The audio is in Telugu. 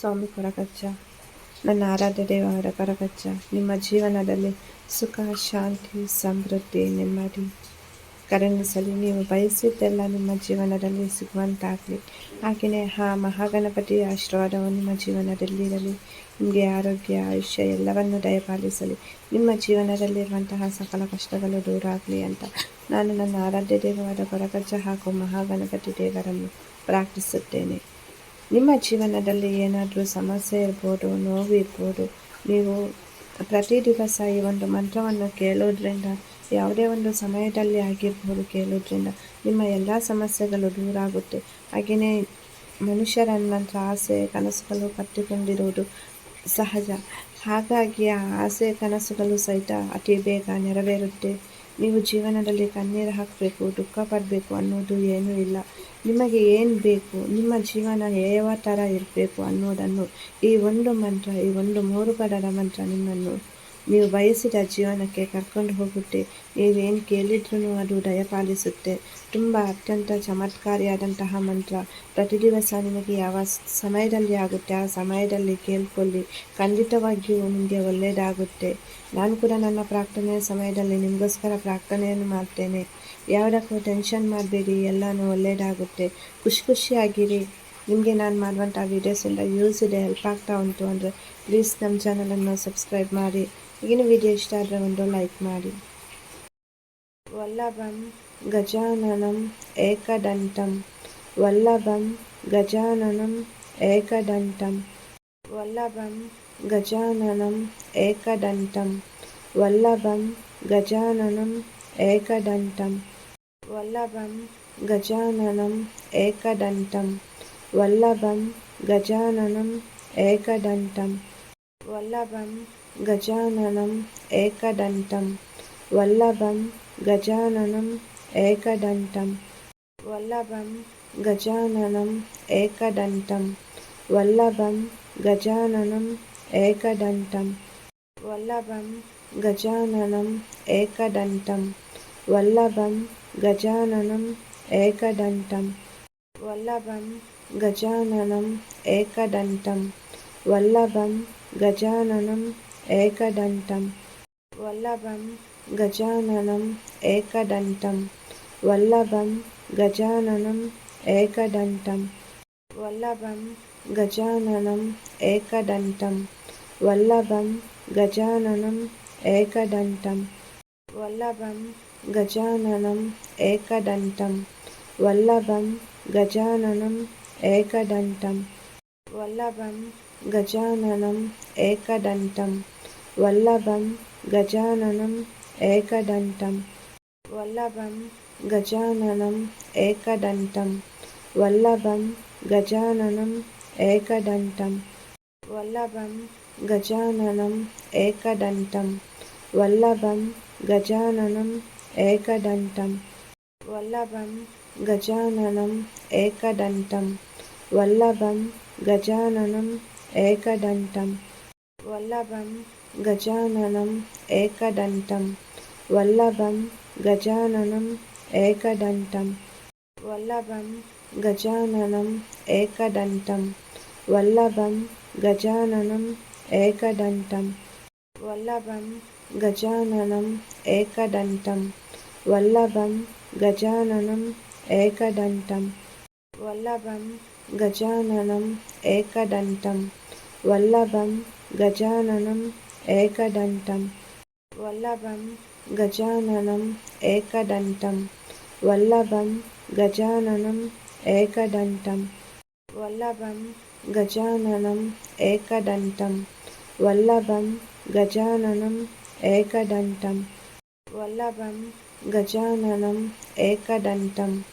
ಸ್ವಾಮಿ ಕೊರಗಜ್ಜ ನನ್ನ ಆರಾಧ್ಯ ದೇವರ ಕೊರಗಜ್ಜ ನಿಮ್ಮ ಜೀವನದಲ್ಲಿ ಸುಖ, ಶಾಂತಿ, ಸಮೃದ್ಧಿ ನೆಮ್ಮದಿ ಕರುಣಿಸಲಿ. ನೀವು ಬಯಸಿದ್ದೆಲ್ಲ ನಿಮ್ಮ ಜೀವನದಲ್ಲಿ ಸಿಗುವಂತಾಗಲಿ. ಹಾಗೆಯೇ ಆ ಮಹಾಗಣಪತಿಯ ಆಶೀರ್ವಾದವು ನಿಮ್ಮ ಜೀವನದಲ್ಲಿರಲಿ ನಿಮಗೆ ಆರೋಗ್ಯ, ಆಯುಷ್ಯ ಎಲ್ಲವನ್ನು ದಯಪಾಲಿಸಲಿ. ನಿಮ್ಮ ಜೀವನದಲ್ಲಿರುವಂತಹ ಸಕಲ ಕಷ್ಟಗಳು ದೂರ ಆಗಲಿ ಅಂತ ನಾನು ನನ್ನ ಆರಾಧ್ಯ ದೇವವಾದ ಕೊರಗಜ್ಜ ಹಾಗೂ ಮಹಾಗಣಪತಿ ದೇವರನ್ನು ಪ್ರಾರ್ಥಿಸುತ್ತೇನೆ. ನಿಮ್ಮ ಜೀವನದಲ್ಲಿ ಏನಾದರೂ ಸಮಸ್ಯೆ ಇರ್ಬೋದು ನೋವಿರ್ಬೋದು ನೀವು ಪ್ರತಿ ದಿವಸ ಈ ಒಂದು ಮಂತ್ರವನ್ನು ಕೇಳೋದ್ರಿಂದ, ಯಾವುದೇ ಒಂದು ಸಮಯದಲ್ಲಿ ಆಗಿರ್ಬೋದು ಕೇಳೋದ್ರಿಂದ ನಿಮ್ಮ ಎಲ್ಲ ಸಮಸ್ಯೆಗಳು ದೂರ ಆಗುತ್ತೆ. ಹಾಗೆಯೇ ಮನುಷ್ಯರನ್ನಂಥ ಆಸೆ ಕನಸುಗಳು ಕಟ್ಟಿಕೊಂಡಿರುವುದು ಸಹಜ. ಹಾಗಾಗಿ ಆ ಆಸೆ ಕನಸುಗಳು ಸಹಿತ ಅತಿ ಬೇಗ ನೆರವೇರುತ್ತೆ. ನೀವು ಜೀವನದಲ್ಲಿ ಕಣ್ಣೀರು ಹಾಕಬೇಕು, ದುಃಖ ಪಡಬೇಕು ಅನ್ನೋದು ಏನೂ ಇಲ್ಲ. ನಿಮಗೆ ಏನು ಬೇಕು, ನಿಮ್ಮ ಜೀವನ ಯಾವ ಥರ ಇರಬೇಕು ಅನ್ನೋದನ್ನು ಈ ಒಂದು ಮಂತ್ರ, ಈ ಒಂದು ಮೂರು ಪದದ ಮಂತ್ರ ನಿಮ್ಮನ್ನು ನೀವು ಬಯಸಿದ ಜೀವನಕ್ಕೆ ಕರ್ಕೊಂಡು ಹೋಗುತ್ತೆ. ನೀವೇನು ಕೇಳಿದ್ರೂ ಅದು ದಯಪಾಲಿಸುತ್ತೆ. ತುಂಬ ಅತ್ಯಂತ ಚಮತ್ಕಾರಿಯಾದಂತಹ ಮಂತ್ರ. ಪ್ರತಿ ದಿವಸ ನಿಮಗೆ ಯಾವ ಸಮಯದಲ್ಲಿ ಆಗುತ್ತೆ, ಆ ಸಮಯದಲ್ಲಿ ಕೇಳ್ಕೊಳ್ಳಿ. ಖಂಡಿತವಾಗಿಯೂ ನಿಮಗೆ ಒಳ್ಳೆಯದಾಗುತ್ತೆ. ನಾನು ಕೂಡ ನನ್ನ ಪ್ರಾರ್ಥನೆಯ ಸಮಯದಲ್ಲಿ ನಿಮಗೋಸ್ಕರ ಪ್ರಾರ್ಥನೆಯನ್ನು ಮಾಡ್ತೇನೆ. ಯಾವುದಕ್ಕೂ ಟೆನ್ಷನ್ ಮಾಡಬೇಡಿ, ಎಲ್ಲನೂ ಒಳ್ಳೆಯದಾಗುತ್ತೆ. ಖುಷಿ ಖುಷಿಯಾಗಿರಿ. ನಿಮಗೆ ನಾನು ಮಾಡುವಂಥ ವೀಡಿಯೋಸಿಂದ ಯೂಸ್ ಇದೆ ಹೆಲ್ಪ್ ಆಗ್ತಾ ಉಂಟು ಅಂದರೆ ಪ್ಲೀಸ್ ನಮ್ಮ ಚಾನಲನ್ನು ಸಬ್ಸ್ಕ್ರೈಬ್ ಮಾಡಿ. ಏನು ವಿಡಿಯೋ ಇಷ್ಟ ಆದರೆ ಒಂದು ಲೈಕ್ ಮಾಡಿ ವಲ್ಲಭಂ ಗಜಾನನಂ ಏಕದಂತಂ ವಲ್ಲಭಂ ಗಜಾನನಂ ಏಕದಂತಂ వల్లభం గజాననం ఏకదంతం. వల్లభం గజాననం ఏకదంతం. వల్లభం గజాననం ఏకదంతం. వల్లభం గజాననం ఏకదంతం. వల్లభం గజాననం ఏకదంతం. వల్లభం గజాననం ఏకదంతం. వల్లభం గజాననం ఏకదంతం. వల్లభం గజాననం ఏకదంతం. వల్లభం గజాననం ఏకదంతం. వల్లభం గజాననం ఏకదంతం. వల్లభం గజాననం ఏకదంతం. వల్లభం గజాననం ఏకదంతం. వల్లభం గజాననం ఏకదంతం. వల్లభం గజాననం ఏకదంతం. వల్లభం గజాననం ఏకదంతం. వల్లభం గజాననం ఏకదంతం. వల్లభం గజాననం ఏకదంతం. వల్లభం గజాననం ఏకదంతం. వల్లభం గజాననం ఏకదంతం. వల్లభం గజాననం ఏకదంతం. వల్లభం గజాననం ఏకదంతం. వల్లభం గజాననం ఏకదంతం. వల్లభం గజాననం ఏకదంతం. వల్లభం గజాననం ఏకదంతం. వల్లభం గజాననం ఏకదంతం. వల్లభం గజాననం ఏకదంతం. వల్లభం గజాననం ఏకదంతం. వల్లభం గజాననం ఏకదంతం. వల్లభం గజాననం ఏకదంతం. వల్లభం గజాననం ఏకదంతం. వల్లభం గజాననం ఏకదంతం. వల్లభం గజాననం ఏకదంతం. వల్లభం గజాననం ఏకదంతం. వల్లభం గజాననం ఏకదంతం. వల్లభం గజాననం ఏకదంతం. వల్లభం గజాననం ఏకదంతం. వల్లభం గజాననం ఏకదంతం. వల్లభం గజాననం ఏకదంతం. వల్లభం గజాననం ఏకదంతం.